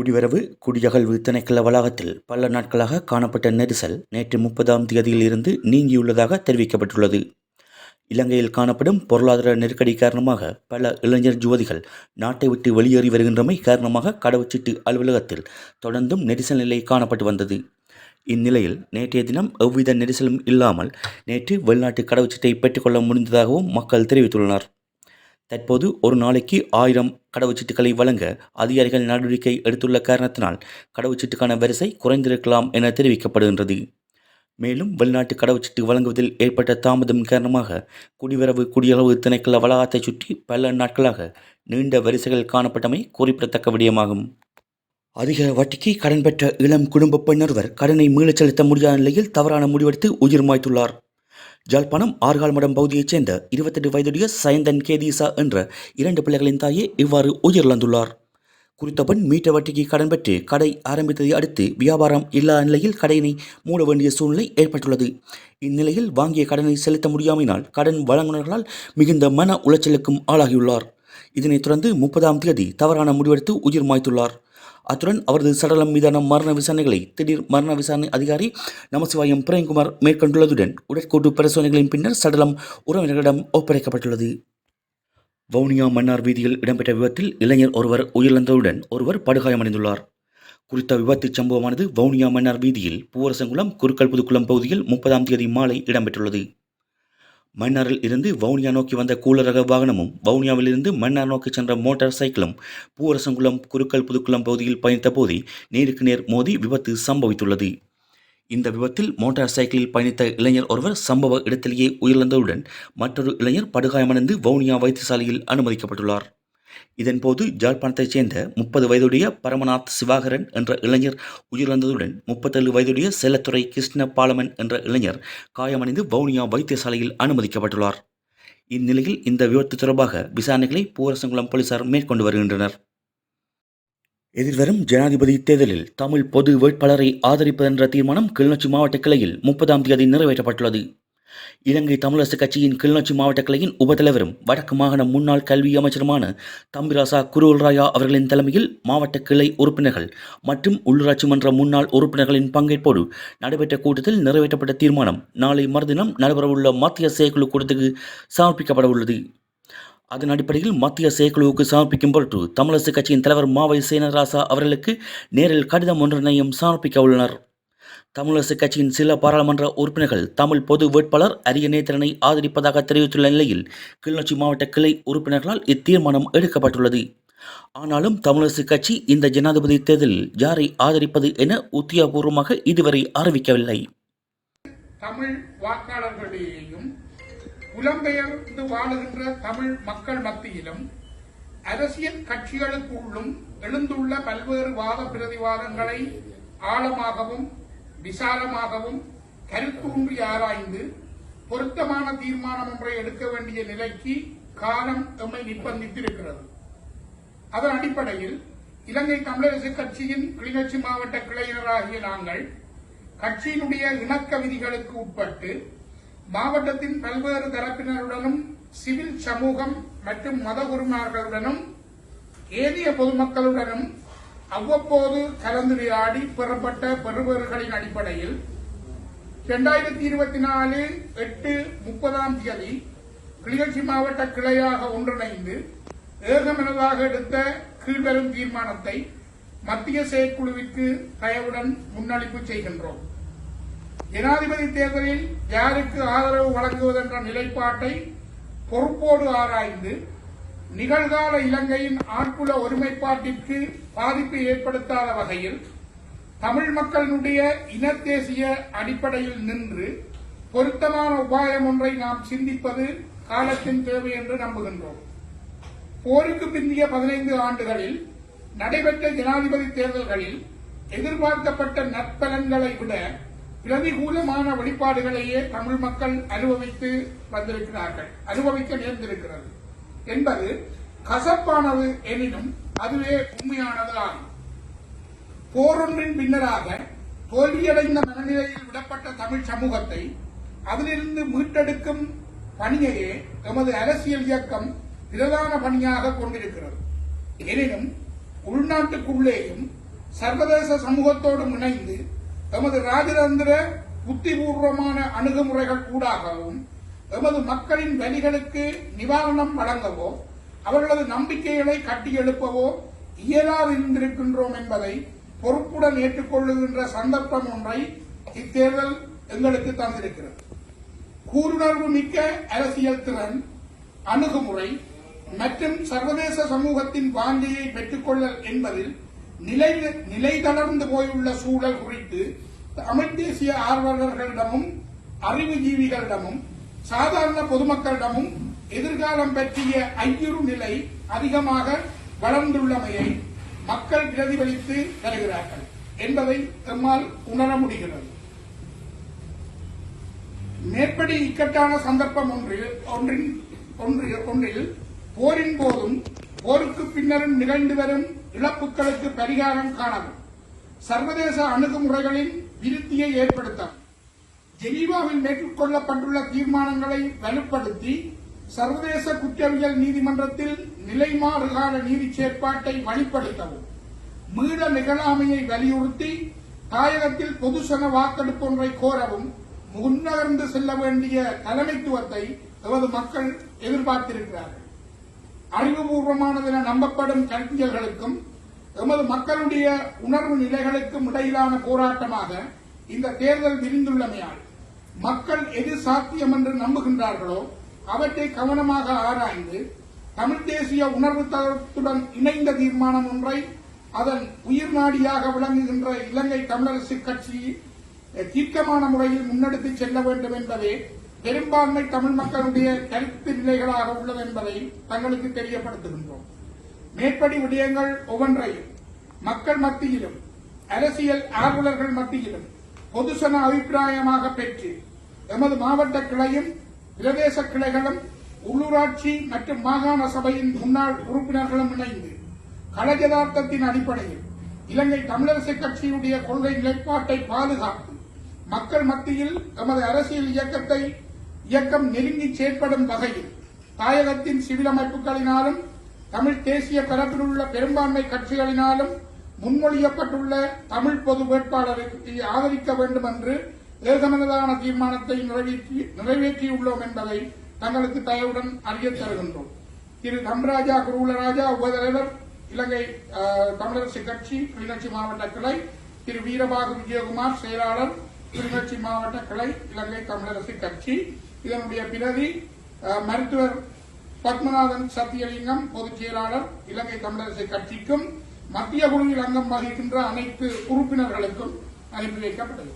குடிவரவு குடியகழ்வு திணைக்கள வளாகத்தில் பல நாட்களாக காணப்பட்ட நெரிசல் நேற்று முப்பதாம் தேதியில் இருந்து நீங்கியுள்ளதாக தெரிவிக்கப்பட்டுள்ளது. இலங்கையில் காணப்படும் பொருளாதார நெருக்கடி காரணமாக பல இளைஞர் ஜோதிகள் நாட்டை விட்டு வெளியேறி வருகின்றமை காரணமாக கடவுச்சீட்டு அலுவலகத்தில் தொடர்ந்தும் நெரிசல் நிலை காணப்பட்டு வந்தது. இந்நிலையில் நேற்றைய தினம் எவ்வித நெரிசலும் இல்லாமல் நேற்று வெளிநாட்டு கடவுச்சீட்டை பெற்றுக்கொள்ள முடிந்ததாகவும் மக்கள் தெரிவித்துள்ளனர். தற்போது ஒரு நாளைக்கு ஆயிரம் கடவுச்சீட்டுகளை வழங்க அதிகாரிகள் நடவடிக்கை எடுத்துள்ள காரணத்தினால் கடவுச்சீட்டுக்கான வரிசை குறைந்திருக்கலாம் என தெரிவிக்கப்படுகின்றது. மேலும் வெளிநாட்டு கடவுச்சீட்டு வழங்குவதில் ஏற்பட்ட தாமதம் காரணமாக குடிவரவு குடியளவு திணைக்கள வளாகத்தை சுற்றி பல நாட்களாக நீண்ட வரிசைகள் காணப்பட்டமை குறிப்பிடத்தக்க விடயமாகும். அதிக வட்டிக்கு கடன் பெற்ற இளம் குடும்ப பெண் ஒருவர் கடனை மீளச் செலுத்த முடியாத நிலையில் தவறான முடிவெடுத்து உயிர் மாய்த்துள்ளார். ஜாழ்ப்பாணம் ஆர்கால்மடம் பகுதியைச் சேர்ந்த இருபத்தெட்டு வயதுடைய சயந்தன் கேதீசா என்ற இரண்டு பிள்ளைகளின் தாயே இவ்வாறு உயிரிழந்துள்ளார். குறித்த பெண் மீட்ட வட்டிக்கு கடன் பெற்று கடை ஆரம்பித்ததை அடுத்து வியாபாரம் இல்லாத நிலையில் கடையினை மூட வேண்டிய சூழ்நிலை ஏற்பட்டுள்ளது. இந்நிலையில் வாங்கிய கடனை செலுத்த முடியாமையினால் கடன் வழங்குநர்களால் மிகுந்த மன உளைச்சலுக்கும் ஆளாகியுள்ளார். இதனைத் தொடர்ந்து முப்பதாம் தேதி தவறான முடிவெடுத்து உயிர் மாய்த்துள்ளார். அத்துடன் அவரது சடலம் மீதான மரண விசாரணைகளை திடீர் மரண விசாரணை அதிகாரி நமசிவாயம் பிரேம்குமார் மேற்கொண்டுள்ளதுடன் உடற்கூட்டு பரிசோதனைகளின் பின்னர் சடலம் உறவினர்களிடம் ஒப்படைக்கப்பட்டுள்ளது. வவுனியா மன்னார் வீதியில் இடம்பெற்ற விபத்தில் இளைஞர் ஒருவர் உயிரிழந்ததுடன் ஒருவர் படுகாயமடைந்துள்ளார். குறித்த விபத்துச் சம்பவமானது வவுனியா மன்னார் வீதியில் பூவரசங்குளம் குருக்கல் புதுக்குளம் பகுதியில் முப்பதாம் தேதி மாலை இடம்பெற்றுள்ளது. மன்னாரில் இருந்து வவுனியா நோக்கி வந்த கூலரக வாகனமும் வவுனியாவிலிருந்து மன்னார் நோக்கி சென்ற மோட்டார் சைக்கிளும் பூவரசங்குளம் குருக்கல் புதுக்குளம் பகுதியில் பயணித்த போது நேருக்கு நேர் மோதி விபத்து சம்பவித்துள்ளது. இந்த விபத்தில் மோட்டார் சைக்கிளில் பயணித்த இளைஞர் ஒருவர் சம்பவ இடத்திலேயே உயிரிழந்ததுடன் மற்றொரு இளைஞர் படுகாயமடைந்து வவுனியா வைத்தியசாலையில் அனுமதிக்கப்பட்டுள்ளார். இதன்போது ஜாழ்ப்பாணத்தைச் சேர்ந்த முப்பது வயதுடைய பரமநாத் சிவாகரன் என்ற இளைஞர் உயிரிழந்ததுடன் முப்பத்தேழு வயதுடைய செல்லத்துறை கிருஷ்ண பாலமன் என்ற இளைஞர் காயமடைந்து வவுனியா வைத்தியசாலையில் அனுமதிக்கப்பட்டுள்ளார். இந்நிலையில் இந்த விபத்து தொடர்பாக விசாரணைகளை பூவரசங்குளம் போலீசார் மேற்கொண்டு வருகின்றனர். எதிர்வரும் ஜனாதிபதி தேர்தலில் தமிழ் பொது வேட்பாளரை ஆதரிப்பதென்ற தீர்மானம் கிளிநொச்சி மாவட்ட கிளையில் முப்பதாம் தேதி நிறைவேற்றப்பட்டுள்ளது. இலங்கை தமிழரசு கட்சியின் கிளிநொச்சி மாவட்ட கிளையின் உபதலைவரும் வடக்கு மாகாண முன்னாள் கல்வி அமைச்சருமான தம்பிராசா குருவல்ராயா அவர்களின் தலைமையில் மாவட்ட கிளை உறுப்பினர்கள் மற்றும் உள்ளூராட்சி மன்ற முன்னாள் உறுப்பினர்களின் பங்கேற்போடு நடைபெற்ற கூட்டத்தில் நிறைவேற்றப்பட்ட தீர்மானம் நாளை மறுதினம் நடைபெறவுள்ள மத்திய செயற்குழு கூட்டத்துக்கு சமர்ப்பிக்கப்பட உள்ளது அதன் அடிப்படையில் மத்திய செயற்குழுவுக்கு சமர்ப்பிக்கும் பொருட்டு தமிழரசு கட்சியின் தலைவர் மாவை சேனராசா அவர்களுக்கு நேரில் கடிதம் ஒன்றினையும் சமர்ப்பிக்க உள்ளனர். தமிழரசு கட்சியின் சில பாராளுமன்ற உறுப்பினர்கள் தமிழ் பொது வேட்பாளர் அரிய நேத்திரனை ஆதரிப்பதாக தெரிவித்துள்ள நிலையில் கிளிநொச்சி மாவட்ட கிளை உறுப்பினர்களால் இத்தீர்மானம் எடுக்கப்பட்டுள்ளது. ஆனாலும் தமிழரசு கட்சி இந்த ஜனாதிபதி தேர்தலில் யாரை ஆதரிப்பது என உத்தியோகபூர்வமாக இதுவரை அறிவிக்கவில்லை. தமிழ் வாக்காளர்களிடையேயும் புலம்பெயர்ந்து வாழுகின்ற தமிழ் மக்கள் மத்தியிலும் அரசியல் கட்சிகளுக்குள்ளும் எழுந்துள்ள பல்வேறு வாத பிரதிவாதங்களை ஆழமாகவும் விசாலமாகவும் கருத்தூன்றி ஆராய்ந்து பொருத்தமான தீர்மானம் ஒன்றை எடுக்க வேண்டிய நிலைக்கு காலம் எம்மை நிர்பந்தித்திருக்கிறது. அதன் அடிப்படையில் இலங்கை தமிழரசு கட்சியின் கிளிநொச்சி மாவட்ட கிளையினராகிய நாங்கள் கட்சியினுடைய இணக்க விதிகளுக்கு உட்பட்டு மாவட்டத்தின் பல்வேறு தரப்பினருடனும் சிவில் சமூகம் மற்றும் மத குருமார்களுடனும் ஏனைய பொதுமக்களுடனும் அவ்வப்போது கலந்துரையாடி பெறப்பட்ட பெறுபவர்களின் அடிப்படையில் இரண்டாயிரத்தி இருபத்தி நாலு எட்டு முப்பதாம் தேதி கிளிநொச்சி மாவட்ட கிளையாக ஒன்றிணைந்து ஏகமனதாக எடுத்த கீழ்வரும் தீர்மானத்தை மத்திய செயற்குழுவிற்கு தயவுடன் முன்னளிப்பு செய்கின்றோம். ஜனாதிபதி தேர்தலில் யாருக்கு ஆதரவு வழங்குவதென்ற நிலைப்பாட்டை பொறுப்போடு ஆராய்ந்து நிகழ்கால இலங்கையின் ஆட்புல ஒருமைப்பாட்டிற்கு பாதிப்பு ஏற்படுத்தாத வகையில் தமிழ் மக்களினுடைய இனத்தேசிய அடிப்படையில் நின்று பொருத்தமான உபாயம் ஒன்றை நாம் சிந்திப்பது காலத்தின் தேவை என்று நம்புகின்றோம். போருக்கு பிந்திய பதினைந்து ஆண்டுகளில் நடைபெற்ற ஜனாதிபதி தேர்தல்களில் எதிர்பார்க்கப்பட்ட நற்பலன்களை விட பிரதிகூலமான வெளிப்பாடுகளையே தமிழ் மக்கள் அனுபவித்து வந்திருக்கிறார்கள் அனுபவிக்க நேர்ந்திருக்கிறது. என்பது கசப்பானது எனினும் அதுவே உண்மையானது ஆகும் போரொன்றின் பின்னராக தோல்வியடைந்த மனநிலையில் விடப்பட்ட தமிழ் சமூகத்தை அதிலிருந்து மீட்டெடுக்கும் பணியையே எமது அரசியல் இயக்கம் பிரதான பணியாக கொண்டிருக்கிறது. எனினும் உள்நாட்டுக்குள்ளேயும் சர்வதேச சமூகத்தோடும் இணைந்து எமது ராஜதந்திர புத்திபூர்வமான அணுகுமுறைகள் கூடாகவும் எமது மக்களின் வலிகளுக்கு நிவாரணம் வழங்கவோ அவர்களது நம்பிக்கைகளை கட்டியெழுப்பவோ இயலாது இருந்திருக்கின்றோம் என்பதை பொறுப்புடன் ஏற்றுக்கொள்ளுகின்ற சந்தர்ப்பம் ஒன்றை இத்தேர்தல் எங்களுக்கு தந்திருக்கிறது. கூருணர்வு மிக்க அரசியல் திறன் அணுகுமுறை மற்றும் சர்வதேச சமூகத்தின் வாஞ்சியை பெற்றுக்கொள்ளல் என்பதில் நிலை நிலை தளர்ந்து போயுள்ள சூழல் குறித்து தமிழ் தேசிய ஆர்வலர்களிடமும் அறிவுஜீவிகளிடமும் சாதாரண பொதுமக்களிடமும் எதிர்காலம் பற்றிய ஐயுறு நிலை அதிகமாக வளர்ந்துள்ளமையை மக்கள் பிரதிபலித்து வருகிறார்கள் என்பதை எம்மால் உணர முடிகிறது. மேற்படி இக்கட்டான சந்தர்ப்பம் ஒன்றில் ஒன்றின் ஒன்றில் போரின் போதும் போருக்கு பின்னரும் நிகழ்ந்து வரும் இழப்புகளுக்கு பரிகாரம் காணவும். சர்வதேச அணுகுமுறைகளின் விருத்தியை ஏற்படுத்தவும். ஜெனீவாவில் மேற்கொள்ளப்பட்டுள்ள தீர்மானங்களை வலுப்படுத்தி சர்வதேச குற்றவியல் நீதிமன்றத்தில் நிலைமாறுகால நீதி செயற்பாட்டை வழிப்படுத்தவும் மீள நிகழாமையை வலியுறுத்தி தாயகத்தில் பொதுசன வாக்கெடுப்பு ஒன்றை கோரவும் முன்னகர்ந்து செல்ல வேண்டிய தலைமைத்துவத்தை எமது மக்கள் எதிர்பார்த்திருக்கிறார்கள். அறிவுபூர்வமானதென நம்பப்படும் கருத்தியல்களுக்கும் எமது மக்களுடைய உணர்வு நிலைகளுக்கும் இடையிலான போராட்டமாக இந்த தேர்தல் விரிந்துள்ளமையால் மக்கள் எது சாத்தியம் என்று நம்புகின்றார்களோ அவற்றை கவனமாக ஆராய்ந்து தமிழ் தேசிய உணர்வு தளத்துடன் இணைந்த தீர்மானம் ஒன்றை அதன் உயிர் நாடியாக விளங்குகின்ற இலங்கை தமிழரசு கட்சி தீர்க்கமான முறையில் முன்னெடுத்துச் செல்ல வேண்டும் என்பதே பெரும்பான்மை தமிழ் மக்களுடைய கருத்து நிலைகளாக உள்ளது என்பதை தங்களுக்கு தெரியப்படுத்துகின்றோம். மேற்படி விடயங்கள் ஒவ்வொன்றையும் மக்கள் மத்தியிலும் அரசியல் ஆர்வலர்கள் மத்தியிலும் பொதுசன அபிப்பிராயமாக பெற்று எமது மாவட்ட கிளையும் பிரதேச கிளைகளும் உள்ளூராட்சி மற்றும் மாகாண சபையின் முன்னாள் உறுப்பினர்களும் இணைந்து கலஜதார்த்தத்தின் அடிப்படையில் இலங்கை தமிழரசு கட்சியுடைய கொள்கை நிலைப்பாட்டை பாதுகாத்து மக்கள் மத்தியில் எமது அரசியல் இயக்கத்தை இயக்கம் நெருங்கி செயற்படும் வகையில் தாயகத்தின் சிவில் அமைப்புகளினாலும் தமிழ் தேசிய தரப்பில் உள்ள பெரும்பான்மை கட்சிகளினாலும் முன்மொழியப்பட்டுள்ள தமிழ் பொது வேட்பாளருக்கு ஆதரிக்க வேண்டும் என்று ஏகமனதான தீர்மானத்தை நிறைவேற்றி நிறைவேற்றியுள்ளோம் என்பதை தங்களுக்கு தயவுடன் அறிய தருகின்றோம். திரு தம்ராஜா குருகுலராஜா உபதலைவர் இலங்கை தமிழரசு கட்சி கிளிநொச்சி மாவட்ட கிளை திரு வீரபாகு விஜயகுமார் செயலாளர் கிளிநொச்சி மாவட்ட கிளை இலங்கை தமிழரசு கட்சி. இதனுடைய பிரதி மருத்துவர் பத்மநாதன் சத்தியலிங்கம் பொதுச் செயலாளர் இலங்கை தமிழரசு கட்சிக்கும் மத்திய குழுவில் அங்கம் வகிக்கின்ற அனைத்து உறுப்பினர்களுக்கும் அனுப்பி வைக்கப்பட்டது